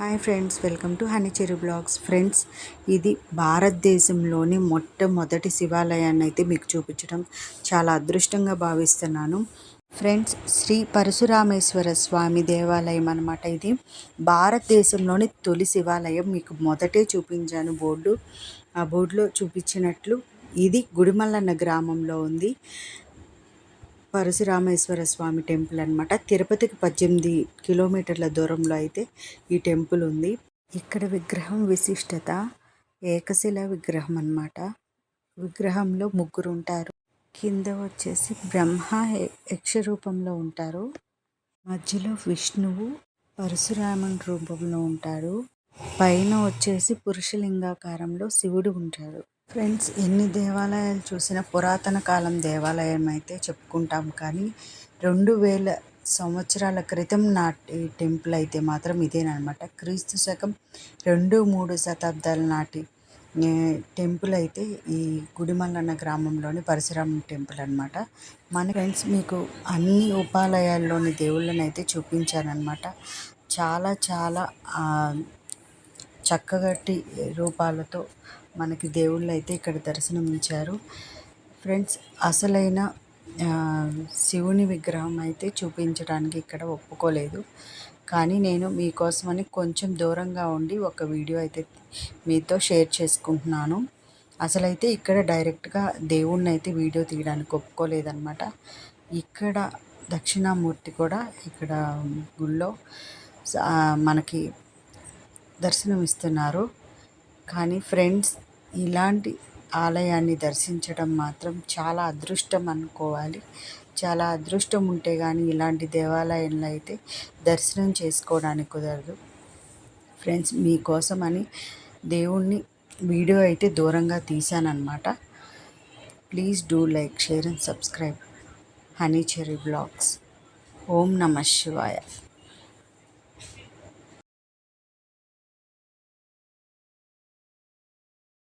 Hi friends welcome to Honey Cherry blogs friends ఇది భారతదేశంలోని మొట్టమొదటి శివాలయాన్ని అయితే మీకు చూపించడం చాలా అదృష్టంగా భావిస్తున్నాను. ఫ్రెండ్స్ శ్రీ పరశురామేశ్వర స్వామి దేవాలయం అనమాట ఇది. భారతదేశంలోని తొలి శివాలయం మీకు మొదటే చూపించాను బోర్డు. ఆ బోర్డులో చూపించినట్లు ఇది గుడిమల్లన్న గ్రామంలో ఉంది. పరశురామేశ్వర స్వామి టెంపుల్ అనమాట తిరుపతికి పద్దెనిమిది కిలోమీటర్ల దూరంలో అయితే ఈ టెంపుల్ ఉంది. ఇక్కడ విగ్రహం విశిష్టత ఏకశిల విగ్రహం అనమాట విగ్రహంలో ముగ్గురు ఉంటారు. కింద వచ్చేసి బ్రహ్మ యక్ష రూపంలో ఉంటారు. మధ్యలో విష్ణువు పరశురామన్ రూపంలో ఉంటారు పైన వచ్చేసి పురుషలింగాకారంలో శివుడు ఉంటారు ఫ్రెండ్స్ ఎన్ని దేవాలయాలు చూసినా పురాతన కాలం దేవాలయం అయితే చెప్పుకుంటాం. కానీ రెండు వేల సంవత్సరాల క్రితం నాటి టెంపుల్ అయితే మాత్రం ఇదేనమాట క్రీస్తు శకం రెండు మూడు శతాబ్దాల నాటి టెంపుల్ అయితే ఈ గుడిమల్లన్న గ్రామంలోని పరశురామ టెంపుల్ అనమాట మన ఫ్రెండ్స్ మీకు అన్ని ఉపాలయాల్లోని దేవుళ్ళని అయితే చూపించానమాట చాలా చాలా చక్కగట్టి రూపాలతో మనకి దేవుళ్ళు అయితే ఇక్కడ దర్శనం ఇచ్చారు ఫ్రెండ్స్ అసలైన శివుని విగ్రహం అయితే చూపించడానికి ఇక్కడ ఒప్పుకోలేదు. కానీ నేను మీకోసమని కొంచెం దూరంగా ఉండి ఒక వీడియో అయితే మీతో షేర్ చేసుకుంటున్నాను. అసలైతే ఇక్కడ డైరెక్ట్గా దేవుణ్ణి అయితే వీడియో తీయడానికి ఒప్పుకోలేదన్నమాట. ఇక్కడ దక్షిణామూర్తి కూడా ఇక్కడ గుళ్ళో మనకి దర్శనం ఇస్తున్నారు కానీ ఫ్రెండ్స్ ఇలాంటి ఆలయాన్ని దర్శించడం మాత్రం చాలా అదృష్టం అనుకోవాలి. చాలా అదృష్టం ఉంటే కానీ ఇలాంటి దేవాలయంలో అయితే దర్శనం చేసుకోవడానికి కుదరదు. ఫ్రెండ్స్ మీకోసమని దేవుణ్ణి వీడియో అయితే దూరంగా తీశానమాట please do like share and subscribe. Honey Cherry blogs. ఓం నమ శివాయ.